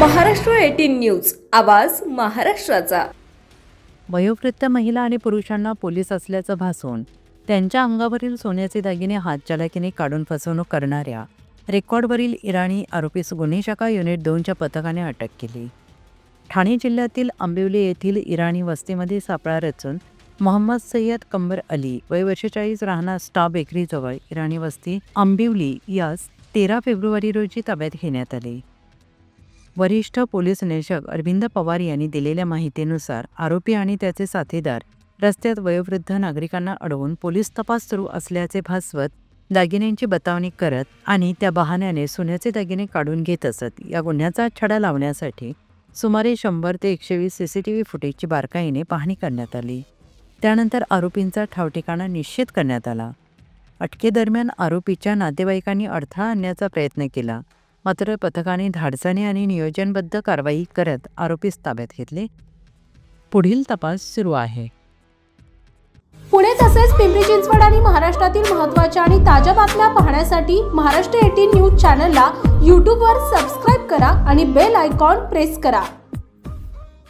Maharashtra eighteen news आवाज महाराष्ट्राचा. वयोवृद्ध महिला आणि पुरुषांना पोलीस असल्याचं भासून त्यांच्या अंगावरील सोन्याचे दागिने हातचालाकीने काढून फसवणूक करणाऱ्या रेकॉर्डवरील इराणी आरोपीस गुन्हे शाखा युनिट दोनच्या पथकाने अटक केली. ठाणे जिल्ह्यातील आंबिवली येथील इराणी वस्तीमध्ये सापळा रचून मोहम्मद सय्यद कंबर अली वय वर्षेचाळीस राहणार स्टा बेकरीजवळ इराणी वस्ती आंबिवली यास तेरा फेब्रुवारी रोजी ताब्यात घेण्यात आले. वरिष्ठ पोलीस निरीक्षक अरविंद पवार यांनी दिलेल्या माहितीनुसार आरोपी आणि त्याचे साथीदार रस्त्यात वयोवृद्ध नागरिकांना अडवून पोलीस तपास सुरू असल्याचे भासवत दागिन्यांची बतावणी करत आणि त्या बहाण्याने सोन्याचे दागिने काढून घेत असत. या गुन्ह्याचा छडा लावण्यासाठी सुमारे शंभर ते एकशे वीस सी सी टी व्ही फुटेजची बारकाईने पाहणी करण्यात आली. त्यानंतर आरोपींचा ठावठिकाणा निश्चित करण्यात आला. अटकेदरम्यान आरोपीच्या नातेवाईकांनी अडथळा आणण्याचा प्रयत्न केला. मात्र पथकाने धाडसाने आणि नियोजनबद्ध कारवाई करत आरोपीस ताब्यात घेतले. पुढील तपास सुरू आहे. पुणे तसेच पिंपरी चिंचवड आणि महाराष्ट्रातील महत्त्वाच्या आणि ताज्या बातम्या पाहण्यासाठी महाराष्ट्र एटीन न्यूज चॅनलला यूट्यूबवर सबस्क्राईब करा आणि बेल आयकॉन प्रेस करा.